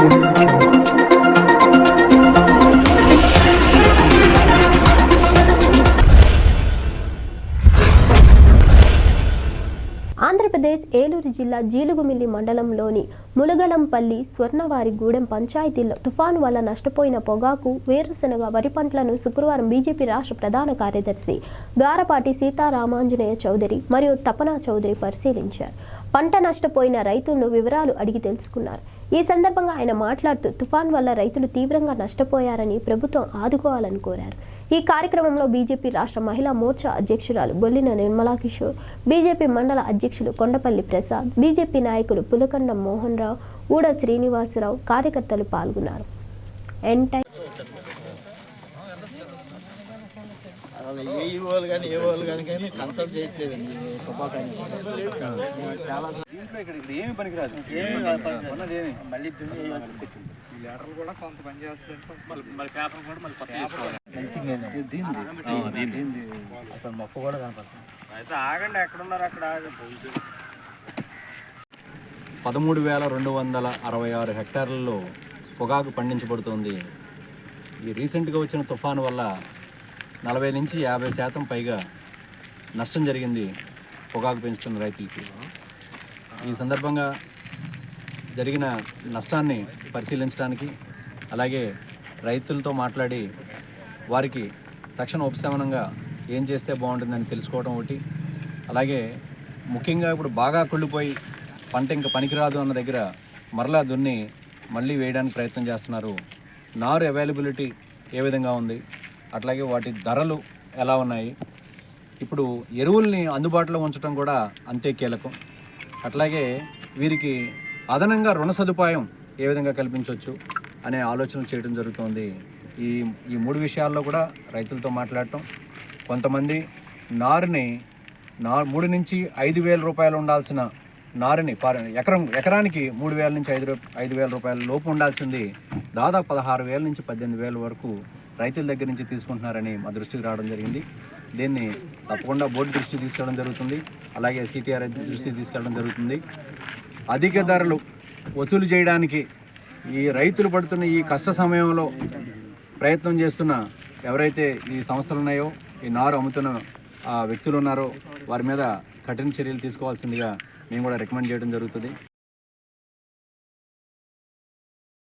ఆంధ్రప్రదేశ్ ఏలూరు జిల్లా జీలుగుమిల్లి మండలంలోని ములగలంపల్లి స్వర్ణవారిగూడెం పంచాయతీల్లో తుఫాను వల్ల నష్టపోయిన పొగాకు వేరుశనగ వరి పంటలను శుక్రవారం బీజేపీ రాష్ట్ర ప్రధాన కార్యదర్శి గారపాటి సీతారామాంజనేయ చౌదరి మరియు తపనా చౌదరి పరిశీలించారు. పంట నష్టపోయిన రైతులను వివరాలు అడిగి తెలుసుకున్నారు. ఈ సందర్భంగా ఆయన మాట్లాడుతూ తుఫాన్ వల్ల రైతులు తీవ్రంగా నష్టపోయారని ప్రభుత్వం ఆదుకోవాలని కోరారు. ఈ కార్యక్రమంలో బీజేపీ రాష్ట్ర మహిళా మోర్చా అధ్యక్షురాలు బొల్లిన నిర్మలా కిషోర్ బీజేపీ మండల అధ్యక్షులు కొండపల్లి ప్రసాద్ బీజేపీ నాయకులు పులకండ మోహన్ రావు ఊడ శ్రీనివాసరావు కార్యకర్తలు పాల్గొన్నారు. ఎంటై ఏ వాళ్ళు కానీ ఏ వాళ్ళు కానీ కానీ కన్సల్ట్ చేయట్లేదండి. తుపాకాన్ని చాలా దీంట్లో ఇక్కడ ఇక్కడ ఏమి పనికిరాదు. ఏమీ ఉన్నది ఏమి. మళ్ళీ దున్ని వేయాల్సి వచ్చింది లెటర్ కూడా కొంత పని చేస్తుంది మళ్ళీ మళ్ళీ పేపర్ కూడా మళ్ళీ కొత్త చేసుకోవాలి మంచిగా దీంది దీంది అసలు మొక్క కూడా కనపడుతుంది అయితే ఆగండి ఎక్కడ ఉన్నారు అక్కడ? పదమూడు వేల రెండు వందల అరవై ఆరు హెక్టార్లలో పొగాకు పండించబడుతోంది. ఈ రీసెంట్గా వచ్చిన తుఫాను వల్ల నలభై నుంచి యాభై శాతం పైగా నష్టం జరిగింది పొగాకు పెంచుతున్న రైతులకి. ఈ సందర్భంగా జరిగిన నష్టాన్ని పరిశీలించడానికి అలాగే రైతులతో మాట్లాడి వారికి తక్షణ ఉపశమనంగా ఏం చేస్తే బాగుంటుందని తెలుసుకోవడం ఒకటి. అలాగే ముఖ్యంగా ఇప్పుడు బాగా కుళ్ళిపోయి పంట ఇంకా పనికిరాదు అన్న దగ్గర మరలా దున్ని మళ్ళీ వేయడానికి ప్రయత్నం చేస్తున్నారు. నారు అవైలబిలిటీ ఏ విధంగా ఉంది? అట్లాగే వాటి ధరలు ఎలా ఉన్నాయి? ఇప్పుడు ఎరువుల్ని అందుబాటులో ఉంచడం కూడా అంతే కీలకం. అట్లాగే వీరికి అదనంగా రుణ సదుపాయం ఏ విధంగా కల్పించవచ్చు అనే ఆలోచన చేయడం జరుగుతోంది. ఈ ఈ మూడు విషయాల్లో కూడా రైతులతో మాట్లాడటం. కొంతమంది నారుని నా మూడు నుంచి ఐదు వేల రూపాయలు ఉండాల్సిన నారుని పర్- ఎకరం ఎకరానికి మూడు వేల నుంచి ఐదు ఐదు వేల రూపాయల లోపు ఉండాల్సింది దాదాపు పదహారు వేల నుంచి పద్దెనిమిది వేల వరకు రైతుల దగ్గర నుంచి తీసుకుంటున్నారని మా దృష్టికి రావడం జరిగింది. దీన్ని తప్పకుండా బోర్డు దృష్టికి తీసుకెళ్ళడం జరుగుతుంది. అలాగే సిటిఆర్ దృష్టికి తీసుకెళ్ళడం జరుగుతుంది. అధిక ధరలు వసూలు చేయడానికి ఈ రైతులు పడుతున్న ఈ కష్ట సమయంలో ప్రయత్నం చేస్తున్న ఎవరైతే ఈ సంస్థలు ఉన్నాయో ఈ నారు అమ్ముతున్న ఆ వ్యక్తులు ఉన్నారో వారి మీద కఠిన చర్యలు తీసుకోవాల్సిందిగా మేము కూడా రికమెండ్ చేయడం జరుగుతుంది.